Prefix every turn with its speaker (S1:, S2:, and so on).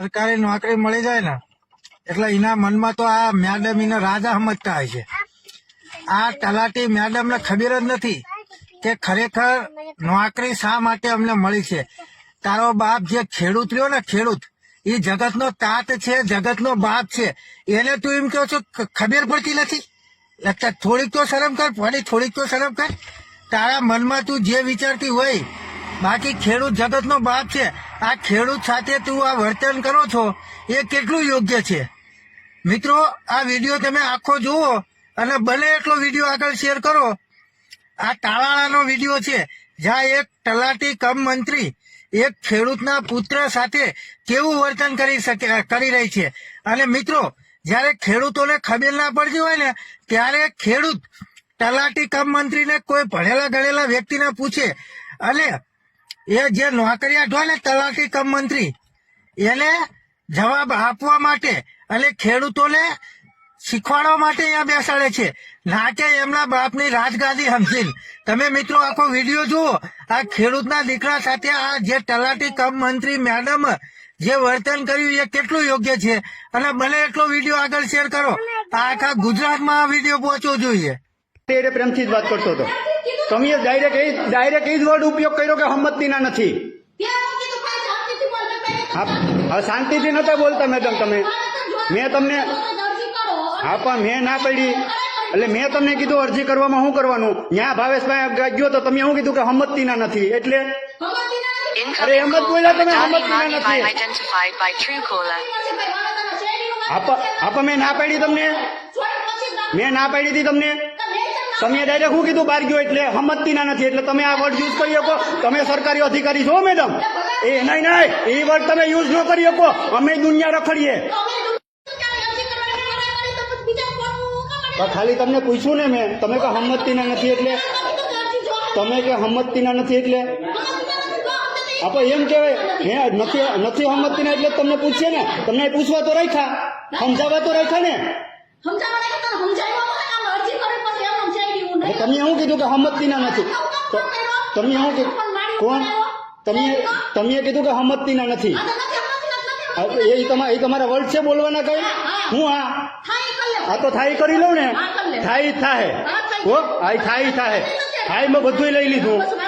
S1: સરકારી નોકરી મળી જાય ને, એટલે એના મનમાં તો આ મેડમ એને રાજા સમજતા હોય છે. આ તલાટી મેડમને ખબર જ નથી કે ખરેખર નોકરી શા માટે અમને મળી છે. તારો બાપ જે ખેડૂત રહ્યો ને, ખેડૂત, એ જગતનો તાત છે, જગતનો બાપ છે. એને તું એમ કહો છો ખબર પડતી નથી? એટલે થોડીક તો શરમ કર પડી થોડીક તો શરમ કર. તારા મનમાં તું જે વિચારતી હોય, બાકી ખેડૂત જગતનો બાપ છે આ ખેડૂત સાથે તું આ વર્તન કરો છો, એ કેટલું યોગ્ય છે? મિત્રો, આ વીડિયો તમે આખો જુઓ અને બને એટલો વીડિયો આગળ શેર કરો, આ તાળાળાનો વીડિયો છે, જ્યાં એક તલાટી કમ મંત્રી, એક ખેડૂતના પુત્ર સાથે કેવું વર્તન કરી શકે, કરી રહી છે. અને મિત્રો, જ્યારે ખેડૂતોને ખબર ના પડતી હોય ને, ત્યારે ખેડૂત તલાટી કમ મંત્રીને કોઈ ભણેલા ગણેલા વ્યક્તિને પૂછે, અને એ જે નોકરિયાત હોય ને તલાટી કમ મંત્રી, એને જવાબ આપવા માટે અને ખેડૂતોને શીખવાડવા માટે અહીંયા બેસાડે છે. ના કે એમના બાપની રાજગાદી સમજીને. તમે મિત્રો આખો વીડિયો જુઓ, આ ખેડૂતના દીકરા સાથે આ જે તલાટી કમ મંત્રી મેડમ જે વર્તન કર્યું એ કેટલું યોગ્ય છે? અને ભલે એટલો વીડિયો આગળ શેર કરો. આ આખા ગુજરાતમાં આ વીડિયો પહોંચવો જોઈએ.
S2: પ્રેમથી જ વાત કરતો હતો. તમે ડાયરેક્ટ એ ડાયરેક્ટ એ જ વર્ડ ઉપયોગ કર્યો કે હમતતીના નથી? હા શાંતિથી નતા બોલતા મેડમ તમે. મેં તમને હા પણ મેં ના પડી. એટલે મેં તમને કીધું અરજી કરવામાં શું કરવાનું? ત્યાં ભાવેશભાઈ ગયો તો તમે શું કીધું કે હમતતીના નથી? એટલે અરે એમ જ બોલ્યા તમે હમતતીના નથી. આપ મેં ના પાડી તમને. મેં ના પાડી હતી તમને. તમે ડાયરેક્ટ શું કીધું બહાર ગયો એટલે હમતતીના નથી એટલે તમે આ વર્ડ યુઝ કરી શકો. તમે સરકારી અધિકારી છો મેડમ એ નહીં નહીં. એ વર્ડ તમે યુઝ ન કરી શકો. અમે દુનિયા રખડીએ. ખાલી તમને પૂછ્યું ને મેં તમે કે હમતતીના નથી એટલે? તમે કે હમતતીના નથી એટલે? આપણે એમ કહેવાય. હે નથી નથી હમતતીના એટલે તમને પૂછીએ ને. તમને પૂછવા તો રાખ્યા. સમજાવવા તો રાખ્યા ને. એટલે તમે શું કીધું કે હમતતીના નથી? તો તમે શું કીધું? કોણ? તમે તમે કીધું કે હમતતીના નથી. હા, તો એ તમારા એ તમારા વર્ડ છે બોલવાના કઈ? હું હા. આ? તો થાય કરી લઉં ને? થાય થાય હો આ થાય થાય થાય મેં બધું લઈ લીધું.